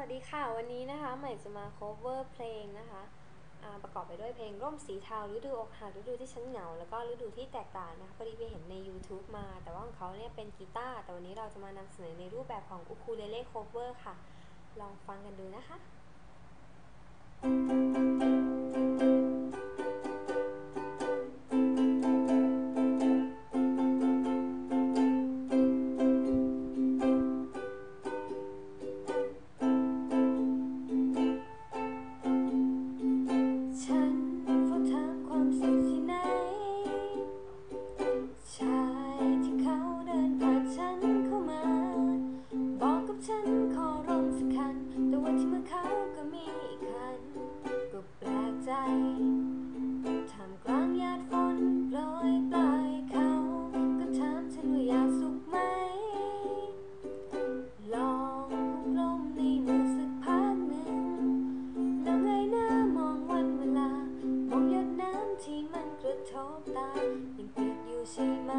วัสดีค่ะ วันนี้นะคะ ใหม่จะมา cover เพลงนะคะประกอบไปด้วยเพลงร่มสีเทาฤดูอกหักฤดูที่ฉันเหงา แล้วก็ฤดูที่แตกต่างนะคะพอดีไปเห็นใน YouTube มา แต่ว่าของเขาเนี่ยเป็นกีตาร์แต่วันนี้เราจะมานำเสนอในรูปแบบของอูคูเลเล่ cover ค่ะ ลองฟังกันดูนะคะ ฉันขอร่มสักคัน แต่ว่าที่เมื่อเขาก็มีอีกคัน ก็แปลกใจทำกลางหยาดฝนโปรยปลายเขา ก็ถามฉันว่าอยากสุขไหม ลองหุบลมในมือสักพักหนึ่ง แล้วเงยหน้ามองวันเวลา มองหยดน้ำที่มันกระทบตา ยังเปียกอยู่ใช่ไหม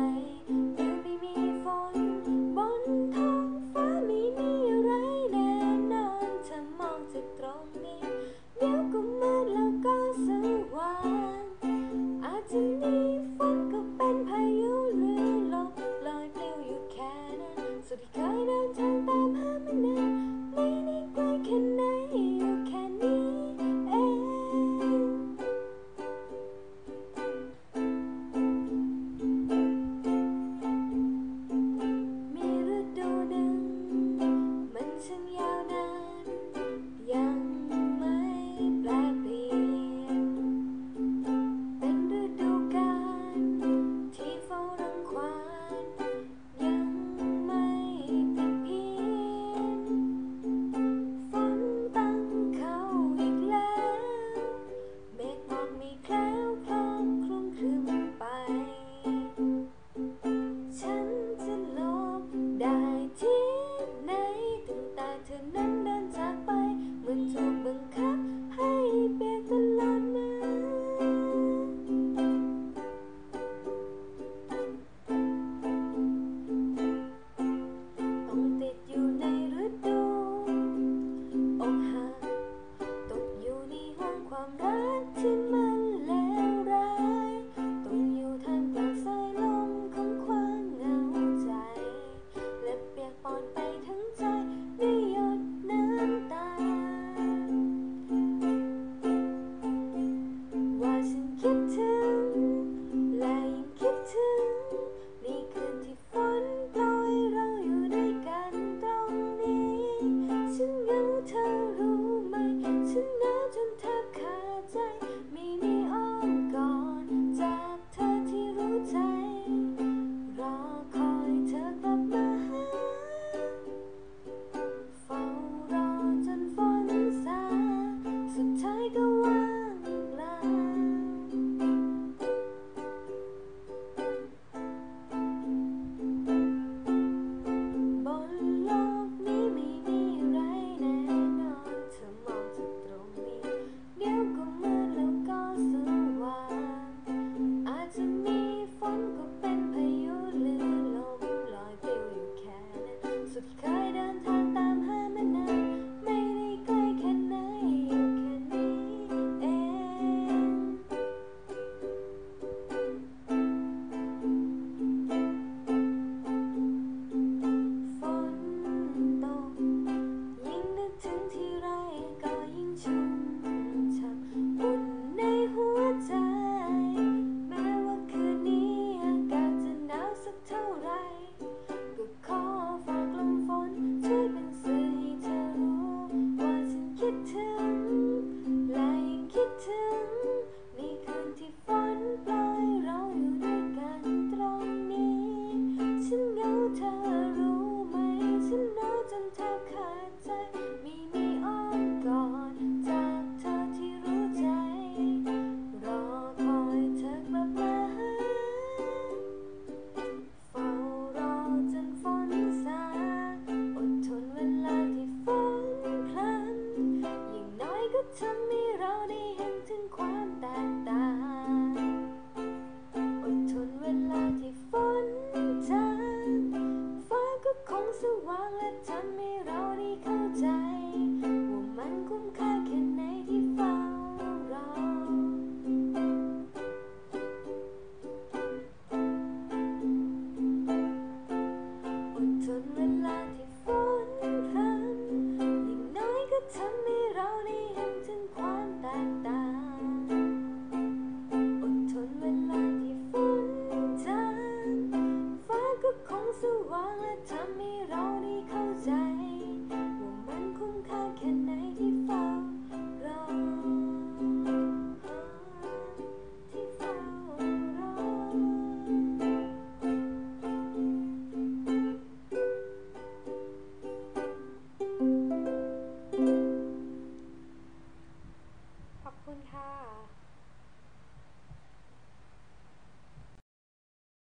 to me, Rowdy Hinton Choir.